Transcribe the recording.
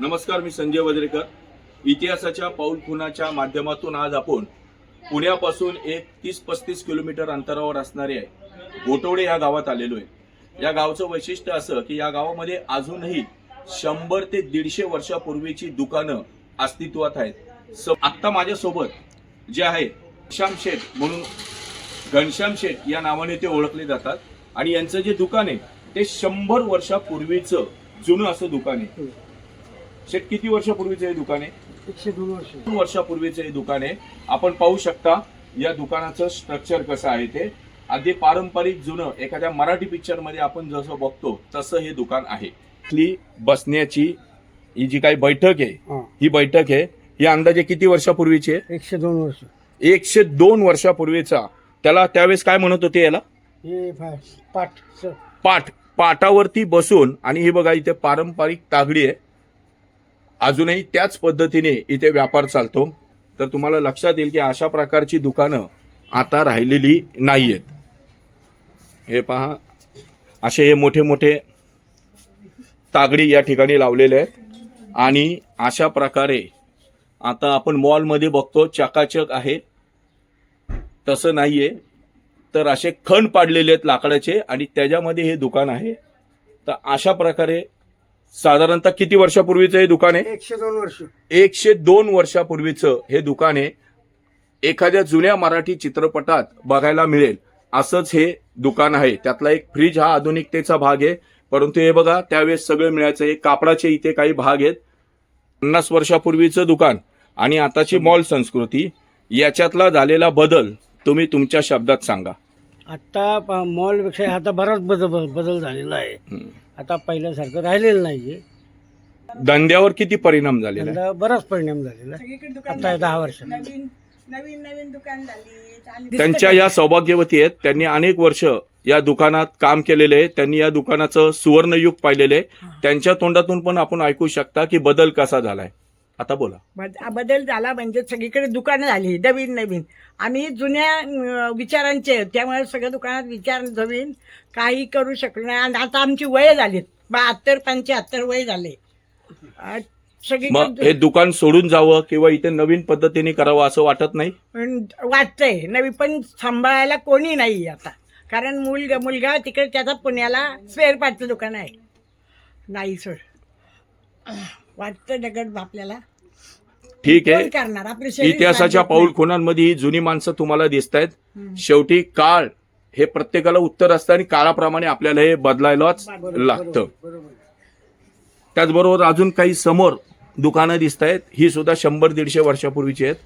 नमस्कार मी संजय वजरेकर इतिहासाच्या पाऊल खुनाच्या माध्यमातून आज आपण पुण्यापासून एक तीस पस्तीस किलोमीटर अंतरावर असणारे गोटवडे या गावात आलेलो आहे. या गावचं वैशिष्ट्य असं की या गावामध्ये अजूनही शंभर ते दीडशे वर्षापूर्वीची दुकानं अस्तित्वात आहेत. स आत्ता माझ्यासोबत जे आहे घनश्याम शेठ म्हणून घनश्याम शेठ या नावाने ते ओळखले जातात. आणि यांचं जे दुकान आहे ते शंभर वर्षापूर्वीचं जुनं असं दुकान आहे. शेठ किती वर्षापूर्वीचं हे दुकान आहे? एकशे दोन वर्ष. दोन वर्षापूर्वीचं हे दुकान आहे. आपण पाहू शकता या दुकानाचं स्ट्रक्चर कसं आहे ते. अगदी पारंपरिक जुनं एखाद्या मराठी पिक्चरमध्ये आपण जसं बघतो तसं हे दुकान आहे. इथली बसण्याची ही जी काही बैठक आहे हा. ही बैठक आहे ही अंदाजे किती वर्षापूर्वीची आहे? एकशे दोन वर्ष. एकशे दोन वर्षापूर्वीचा. त्याला त्यावेळेस काय म्हणत होते याला? हे पाठ स- पाठ. पाटावरती बसून आणि ही बघा इथे पारंपरिक तागडी आहे. अजूनही त्याच पद्धतीने इथे व्यापार चालतो. तर तुम्हाला लक्षात येईल की अशा प्रकारची दुकानं आता राहिलेली नाही आहेत हे पहा. असे हे मोठे मोठे तागडी या ठिकाणी लावलेले आहेत. आणि अशा प्रकारे आता आपण मॉलमध्ये बघतो चकाचक आहे. तसं नाही आहे तर असे खण पाडलेले आहेत लाकडाचे आणि त्याच्यामध्ये हे दुकान आहे. तर अशा प्रकारे साधारणतः किती वर्षापूर्वीचं हे दुकान आहे? एकशे दोन वर्ष. एकशे दोन वर्षापूर्वीचं हे दुकान आहे. एखाद्या जुन्या मराठी चित्रपटात बघायला मिळेल. असंच हे दुकान आहे. त्यातला एक फ्रीज हा आधुनिकतेचा भाग आहे. परंतु हे बघा त्यावेळेस सगळं मिळायचं. हे कापडाचे इथे काही भाग आहेत. पन्नास वर्षापूर्वीचं दुकान. आणि आताची मॉल संस्कृती याच्यातला झालेला बदल तुम्ही तुमच्या शब्दात सांगा. आता प- मॉलपेक्षा आता बराच बदल बदल झालेला आहे. हम्म. आता पहिल्यासारखं राहिलेलं नाहीये. धंद्यावर किती परिणाम झालेला आहे? यंदा बराच परिणाम झालेला आहे. सगळीकडे दुकान आता दहा वर्ष नवीन नवीन नवीन दुकान झाली. चालू- त्यांच्या या सौभाग्यवती आहेत. त्यांनी अनेक वर्ष या दुकानात काम केलेले आहे. त्यांनी या दुकानाचं सुवर्णयुग पाहिलेलं आहे. त्यांच्या तोंडातून पण आपण ऐकू शकता की बदल कसा झालाय. आता बोला. बद- बदल झाला म्हणजे सगळीकडे दुकानं झाली नवीन नवीन. आम्ही जुन्या अं, विचारांचे आहे. त्यामुळे सगळ्या दुकानात विचार नवीन काही करू शकलो नाही. आणि आता आमची वय झालीत. बहात्तर पंच्याहत्तर वय झाले. मग सगळीकडे हे दुकान सोडून जावं किंवा इथे नवीन पद्धतीने करावं असं वाटत नाही? पण वाटतंय. नवी पण सांभाळायला कोणी नाही आता. कारण मुलगा मुलगा तिकडे त्याचा पुण्याला स्पेअर पार्टचं दुकान आहे. नाही सोड वाटतं दगड आपल्याला ठीक आहे. इतिहासाच्या पाऊल नाही. खुणांमध्ये ही जुनी माणसं तुम्हाला दिसत आहेत. शेवटी काळ हे प्रत्येकाला उत्तर असतं आणि काळाप्रमाणे आपल्याला हे बदलायलाच लागतं. बरोबर. त्याचबरोबर अजून काही समोर दुकानं दिसत आहेत ही सुद्धा शंभर दीडशे वर्षापूर्वीची आहेत.